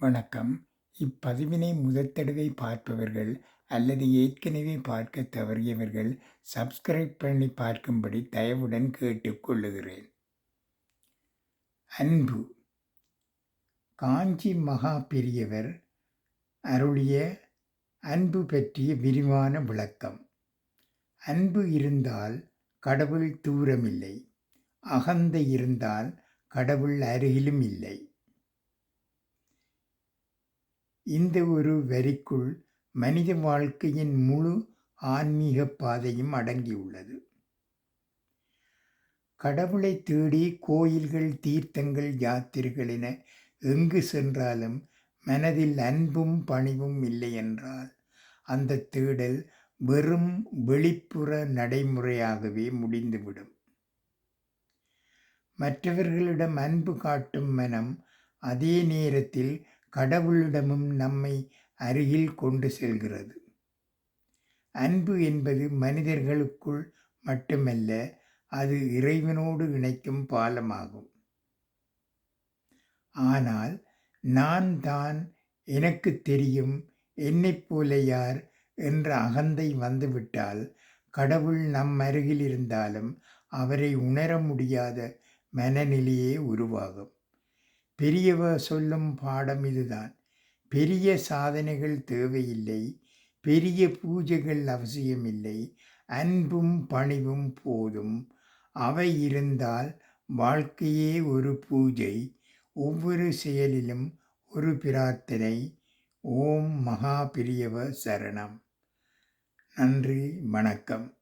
வணக்கம். இப்பதிவினை முதற்தடவை பார்ப்பவர்கள் அல்லது ஏற்கனவே பார்க்க தவறியவர்கள் சப்ஸ்கிரைப் பண்ணி பார்க்கும்படி தயவுடன் கேட்டுக்கொள்ளுகிறேன் அன்பு. காஞ்சி மகா பெரியவர் அருளிய அன்பு பற்றிய விரிவான விளக்கம். அன்பு இருந்தால் கடவுள் தூரமில்லை. அகந்தை இருந்தால் கடவுள் அருகிலும் இல்லை. இந்த ஒரு வரிக்குள் மனித வாழ்க்கையின் முழு ஆன்மீக பாதையும் அடங்கியுள்ளது. கடவுளை தேடி கோயில்கள் தீர்த்தங்கள் யாத்திரைகள் என எங்கு சென்றாலும் மனதில் அன்பும் பணிவும் இல்லை என்றால் அந்த தேடல் வெறும் வெளிப்புற நடைமுறையாகவே முடிந்துவிடும். மற்றவர்களிடம் அன்பு காட்டும் மனம் அதே நேரத்தில் கடவுளிடமும் நம்மை அருகில் கொண்டு செல்கிறது. அன்பு என்பது மனிதர்களுக்குள் மட்டுமல்ல அது இறைவனோடு இணைக்கும் பாலமாகும். ஆனால் நான் தான் எனக்கு தெரியும் என்னைப் போல யார் என்ற அகந்தை வந்துவிட்டால் கடவுள் நம் அருகில் இருந்தாலும் அவரை உணர முடியாத மனநிலையே உருவாகும். பெரியவ சொல்லும் பாடம் இதுதான். பெரிய சாதனைகள் தேவையில்லை. பெரிய பூஜைகள் அவசியமில்லை. அன்பும் பணிவும் போதும். அவை இருந்தால் வாழ்க்கையே ஒரு பூஜை. ஒவ்வொரு செயலிலும் ஒரு பிரார்த்தனை. ஓம் மகா பெரியவ சரணம். நன்றி வணக்கம்.